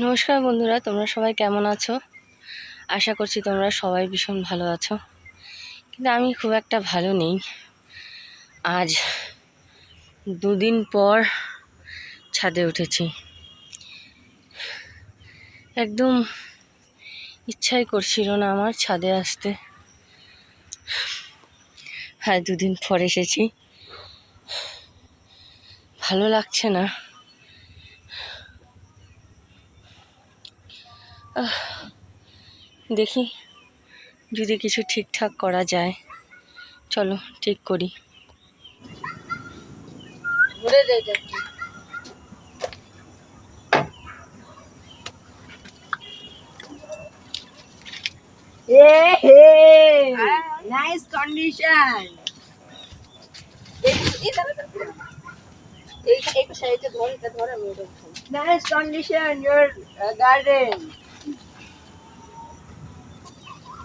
নমস্কার বন্ধুরা, তোমরা সবাই কেমন আছো? আশা করছি তোমরা সবাই ভীষণ ভালো আছো। কিন্তু আমি খুব একটা ভালো নেই। আজ দুদিন পর ছাদে উঠেছি। একদম ইচ্ছাই করছিল না আমার ছাদে আসতে। হ্যাঁ দুদিন পর এসেছি। ভালো লাগছে না। দেখি যদি কিছু ঠিকঠাক করা যায় চলো ঠিক করি condition. Nice condition, your uh, garden. Okay, আবার ঠিক আছে। তো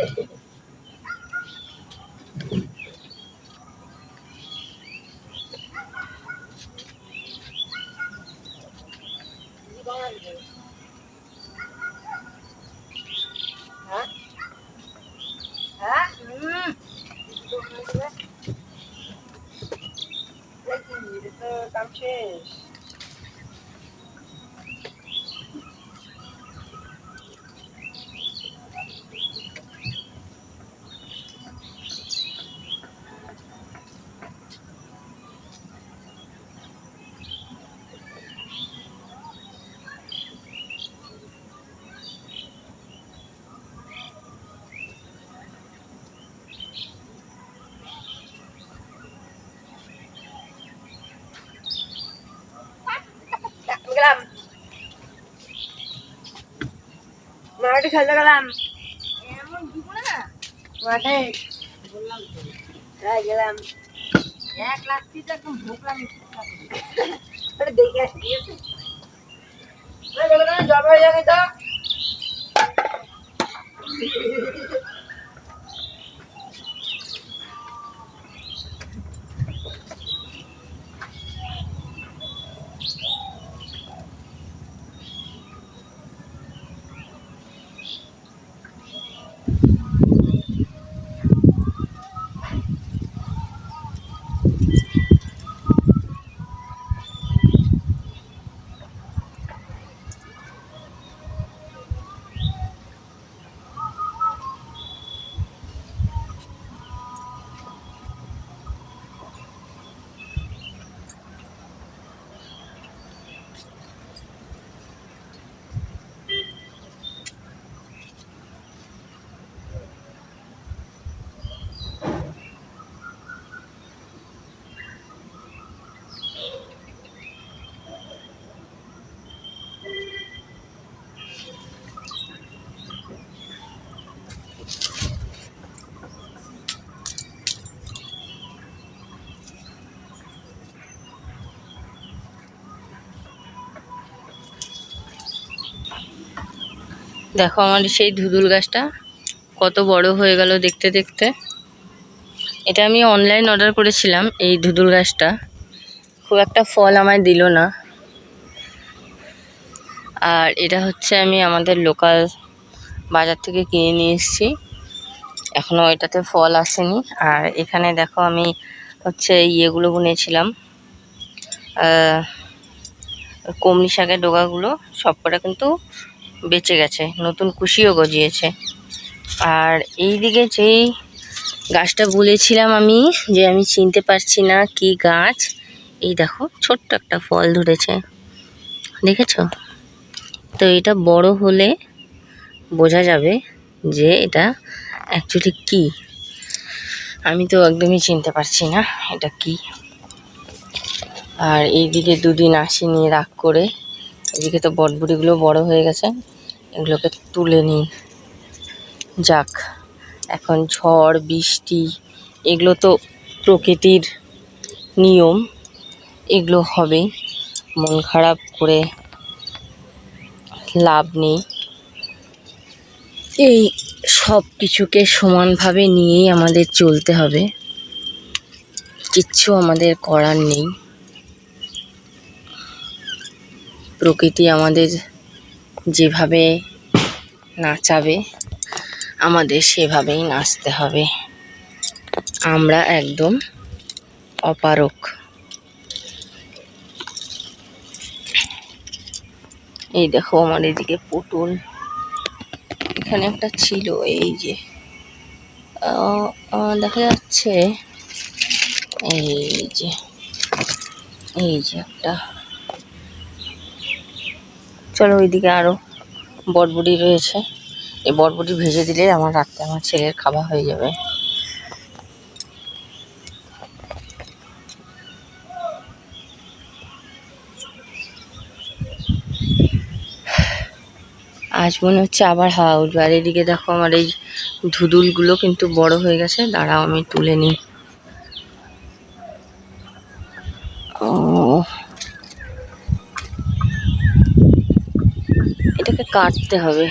আরে আসতে হ্যাঁ হ্যাঁ হুম দেখি এটা তো কাম গেলাম মাঠে খেলতে গেলাম। মাঠে গেলাম। এক লাখ একদম ভোগ লাগে দেখে আসি জব হয়ে যাবে তো। দেখো আমার সেই ধুদুল গাছটা কত বড় হয়ে গেল দেখতে দেখতে। এটা আমি অনলাইন অর্ডার করেছিলাম এই ধুদুল গাছটা। খুব একটা ফল আমায় দিল না। আর এটা হচ্ছে আমি আমাদের লোকাল বাজার থেকে কিনে নিয়ে এসেছি। এখনও এটাতে ফল আসেনি। আর এখানে দেখো আমি হচ্ছে ইয়েগুলো বুনেছিলাম। কমলি শাকের ডোগাগুলো সবকটা কিন্তু বেঁচে গেছে, নতুন কুশিও গজিয়েছে। আর এই দিকে যেই গাছটা বলেছিলাম আমি যে আমি চিনতে পারছি না কি গাছ, এই দেখো ছোট্ট একটা ফল ধরেছে। দেখেছ? তো এটা বড় হলে বোঝা যাবে যে এটা অ্যাকচুয়ালি কি। আমি তো একদমই চিনতে পারছি না এটা কি। আর এইদিকে দুদিন আসেনি রাগ করে। এদিকে তো বটবুটিগুলো বড় হয়ে গেছে। এগুলোকে তুলে নিই। যাক, এখন ঝড়, বৃষ্টি, এগুলো তো প্রকৃতির নিয়ম। এগুলো হবেই। মন খারাপ করে লাভ নেই। এই সব কিছুকে সমানভাবে নিয়েই আমাদের চলতে হবে। কিচ্ছু আমাদের করার নেই। প্রকৃতি আমাদের যেভাবে নাচাবে, আমাদের সেভাবেই নাচতে হবে। আমরা একদম অপারক। এই দেখো আমার এদিকে পটল এখানে একটা ছিল, এই যে। দেখা যাচ্ছে। এই যে এই যে একটা চলো ওইদিকে আরও বটবুটি রয়েছে। এই বটবুটি ভেজে দিলে আমার রাত্রে আমার ছেলের খাওয়া হয়ে যাবে। আজ মনে হচ্ছে আবার হাওয়া উঠবে। আর এদিকে দেখো আমার এই ধুদুলগুলো কিন্তু বড় হয়ে গেছে। দাঁড়াও আমি তুলে নিই। ও এটাকে কাটতে হবে।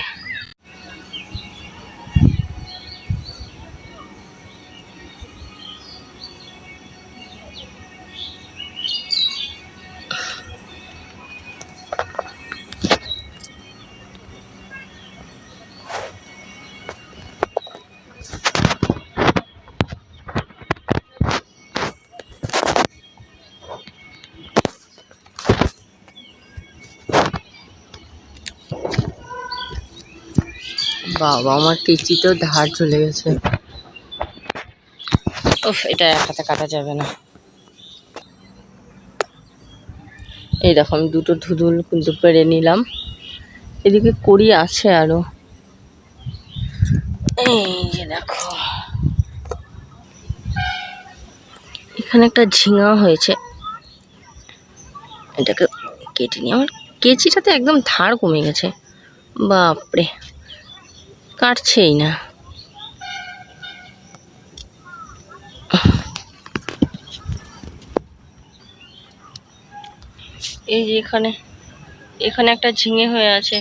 বাবা, আমার কেচিতেও ধার চলে গেছে। এটা এক হাতে কাটা যাবে না। এই দেখো, আমি দুটো ধুদুল কিন্তু পেরে নিলাম। এদিকে করি আছে আরও। এই দেখো। এখানে একটা ঝিঙা হয়েছে। এটাকে কেটে নিই আমার কেচিটাতে একদম ধার কমে গেছে। বাপরে। কাটছেই না। এই যে এখানে এখানে একটা ঝিঙে হয়ে আছে।